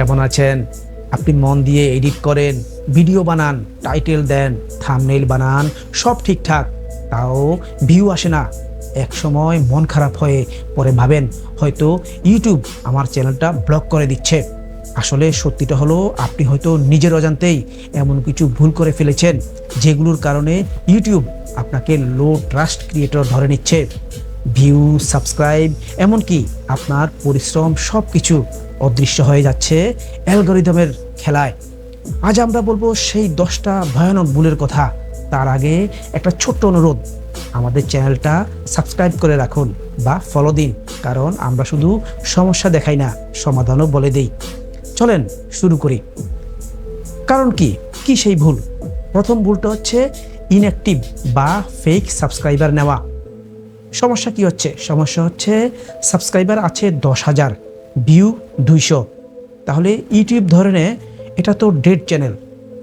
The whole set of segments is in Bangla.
কেমন আছেন? আপনি মন দিয়ে এডিট করেন, ভিডিও বানান, টাইটেল দেন, থামনেইল বানান, সব ঠিকঠাক। তাও ভিউ আসে না। এক সময় মন খারাপ হয়ে পরে ভাবেন, হয়তো ইউটিউব আমার চ্যানেলটা ব্লক করে দিচ্ছে। আসলে সত্যিটা হলো, আপনি হয়তো নিজের অজান্তেই এমন কিছু ভুল করে ফেলেছেন, যেগুলোর কারণে ইউটিউব আপনাকে লো ট্রাস্ট ক্রিয়েটর ধরে নিচ্ছে। ভিউ, সাবস্ক্রাইব, এমনকি আপনার পরিশ্রম সব কিছু অদৃশ্য হয়ে যাচ্ছে অ্যালগোরিদমের খেলায়। আজ আমরা বলব সেই দশটা ভয়ানক ভুলের কথা। তার আগে একটা ছোট্ট অনুরোধ। আমাদের চ্যানেলটা সাবস্ক্রাইব করে রাখুন বা ফলো দিন, কারণ আমরা শুধু সমস্যা দেখাই না, সমাধানও বলে দেই। চলেন শুরু করি। কারণ কি? কি সেই ভুল? প্রথম ভুলটা হচ্ছে ইনঅ্যাক্টিভ বা ফেক সাবস্ক্রাইবার নেওয়া। সমস্যা কি হচ্ছে? সমস্যা হচ্ছে সাবস্ক্রাইবার আছে দশ হাজার। ভিউ দুইশো। তাহলে ইউটিউব ধরে নেয় এটা তো ডেড চ্যানেল।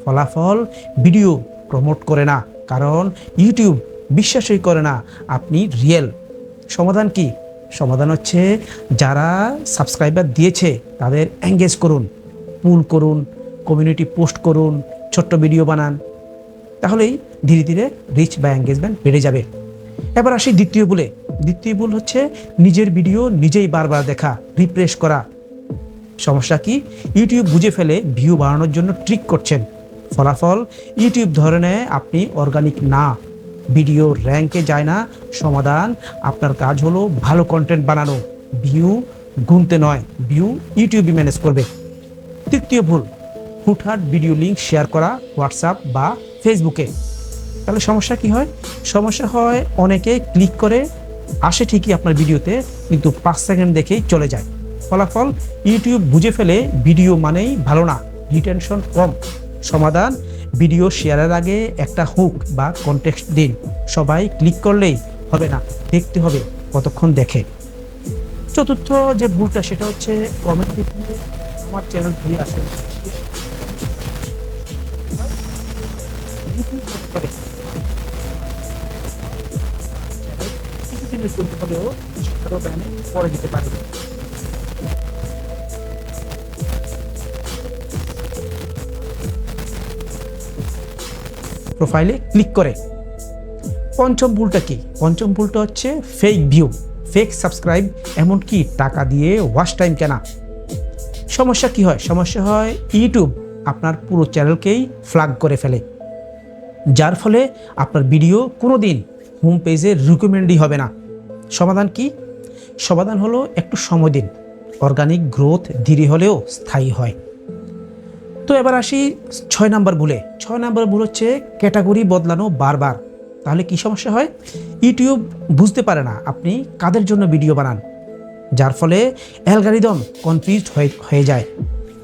ফলাফল ভিডিও প্রমোট করে না, কারণ ইউটিউব বিশ্বাসই করে না আপনি রিয়েল। সমাধান কি? সমাধান হচ্ছে যারা সাবস্ক্রাইবার দিয়েছে, তাদের এঙ্গেজ করুন, পুল করুন কমিউনিটি পোস্ট করুন, ছোট্ট ভিডিও বানান। তাহলেই ধীরে ধীরে রিচ বা এঙ্গেজমেন্ট বেড়ে যাবে। এবার আসি দ্বিতীয় ভুলে দ্বিতীয় ভুল হচ্ছে নিজের ভিডিও নিজেই বারবার দেখা, রিফ্রেশ করা। সমস্যা কি? ইউটিউব বুঝে ফেলে ভিউ বাড়ানোর জন্য ট্রিক করছেন। ফলাফল, ইউটিউব ধরে নেয় আপনি অর্গানিক না। ভিডিও র্যাঙ্কে যায় না, সমাধান, আপনার কাজ হলো ভালো কন্টেন্ট বানানো। ভিউ গুনতে নয়, ভিউ ইউটিউবই ম্যানেজ করবে। তৃতীয় ভুল, হুটহাট ভিডিও লিঙ্ক শেয়ার করা হোয়াটসঅ্যাপ বা ফেসবুকে তাহলে সমস্যা কি হয়? সমস্যা হয় অনেকে ক্লিক করে আসে ঠিকই আপনার ভিডিওতে, কিন্তু পাঁচ সেকেন্ড দেখেই চলে যায়। ফলাফল ইউটিউব বুঝে ফেলে ভিডিও মানেই ভালো না রিটেনশন কম। সমাধান, ভিডিও শেয়ারের আগে একটা হুক বা কন্টেক্সট দিন। সবাই ক্লিক করলেই হবে না, দেখতে হবে কতক্ষণ দেখে। চতুর্থ যে ভুলটা, সেটা হচ্ছে কমেন্ট আমার চ্যানেল ঘুরে আসে। কিছুদিনের জন্য হলেও শিক্ষারও ব্যানে পরে। পারবে প্রোফাইলে ক্লিক করে। পঞ্চম ভুলটা কি? পঞ্চম ভুলটা হচ্ছে ফেক ভিউ ফেক সাবস্ক্রাইব এমনকি টাকা দিয়ে ওয়াচ টাইম কেনা। সমস্যা কি হয়? সমস্যা হয় ইউটিউব আপনার পুরো চ্যানেলকেই ফ্ল্যাগ করে ফেলে। যার ফলে আপনার ভিডিও কোনো দিন হোম পেজে রিকমেন্ডই হবে না। সমাধান কি? সমাধান হলো একটু সময় দিন। অর্গানিক গ্রোথ ধীরে হলেও স্থায়ী হয়। তো এবার আসি ছয় নাম্বার ভুলে। ছয় নাম্বার ভুল হচ্ছে ক্যাটাগরি বদলানো বারবার। তাহলে কি সমস্যা হয়? ইউটিউব বুঝতে পারে না আপনি কাদের জন্য ভিডিও বানান। যার ফলে অ্যালগারিদম কনফিউজড হয়ে হয়ে যায়।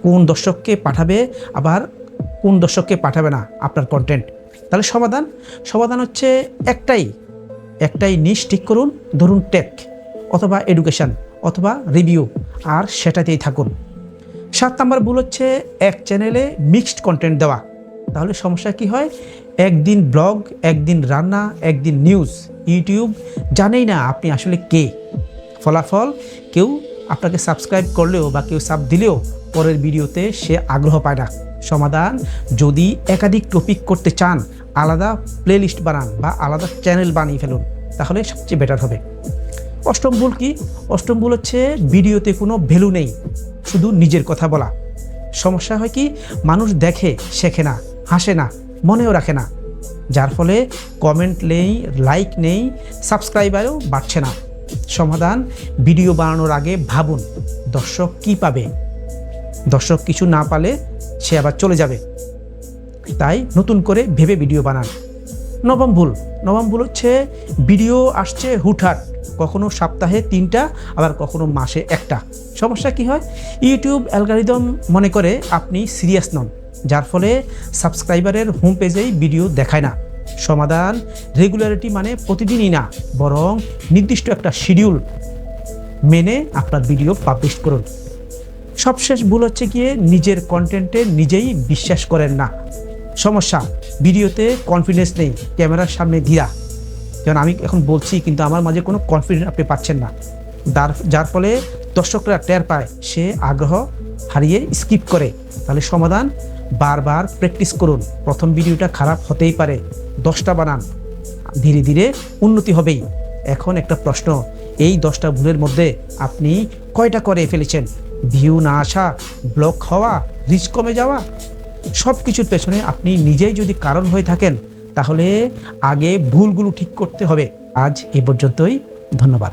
কোন দর্শককে পাঠাবে আবার কোন দর্শককে পাঠাবে না আপনার কন্টেন্ট তাহলে সমাধান? সমাধান হচ্ছে একটাই একটাই নিশ ঠিক করুন, ধরুন টেক অথবা এডুকেশন অথবা রিভিউ আর সেটাতেই থাকুন। সাত নাম্বার ভুল হচ্ছে, এক চ্যানেলে মিক্সড কন্টেন্ট দেওয়া। তাহলে সমস্যা কি হয়? একদিন ব্লগ একদিন রান্না, একদিন নিউজ ইউটিউব জানেই না আপনি আসলে কে। ফলাফল, কেউ আপনাকে সাবস্ক্রাইব করলেও বা কেউ সাব দিলেও পরের ভিডিওতে সে আগ্রহ পায় না। সমাধান, যদি একাধিক টপিক করতে চান, আলাদা প্লেলিস্ট বানান বা আলাদা চ্যানেল বানিয়ে ফেলুন। তাহলে সবচেয়ে বেটার হবে। অষ্টম ভুল কি? অষ্টম ভুল হচ্ছে ভিডিওতে কোনো ভ্যালু নেই, শুধু নিজের কথা বলা। সমস্যা হয় কি? মানুষ দেখে, শেখে না, হাসে না, মনেও রাখে না। যার ফলে কমেন্ট নেই লাইক নেই সাবস্ক্রাইবারও বাড়ছে না। সমাধান ভিডিও বানানোর আগে ভাবুন, দর্শক কি পাবে? দর্শক কিছু না পালে সে আবার চলে যাবে। তাই নতুন করে ভেবে ভিডিও বানান। নবম ভুল। নবম ভুল হচ্ছে ভিডিও আসছে হুটহাট। কখনো সপ্তাহে তিনটা, আবার কখনো মাসে একটা। সমস্যা কি হয়? ইউটিউব অ্যালগারিদম মনে করে আপনি সিরিয়াস নন, যার ফলে সাবস্ক্রাইবারের হোম পেজেই ভিডিও দেখায় না। সমাধান রেগুলারিটি মানে প্রতিদিনই না, বরং নির্দিষ্ট একটা শিডিউল মেনে আপনার ভিডিও পাবলিশ করুন। সবশেষ ভুল হচ্ছে গিয়ে নিজের কন্টেন্টে নিজেই বিশ্বাস করেন না। সমস্যা। ভিডিওতে কনফিডেন্স নেই, ক্যামেরার সামনে ধীরা। যেমন আমি এখন বলছি, কিন্তু আমার মাঝে কোনো কনফিডেন্স আপনি পাচ্ছেন না। যার যার ফলে দর্শকরা টের পায়, সে আগ্রহ হারিয়ে স্কিপ করে। তাহলে সমাধান বারবার প্র্যাকটিস করুন। প্রথম ভিডিওটা খারাপ হতেই পারে। দশটা বানান। ধীরে ধীরে উন্নতি হবেই। এখন একটা প্রশ্ন, এই দশটা ভুলের মধ্যে আপনি কয়টা করে ফেলেছেন? ভিউ না আসা ব্লক হওয়া রিচ কমে যাওয়া? সব কিছুর পেছনে আপনি নিজেই যদি কারণ হয়ে থাকেন, তাহলে আগে ভুলগুলো ঠিক করতে হবে। আজ এ পর্যন্তই, ধন্যবাদ।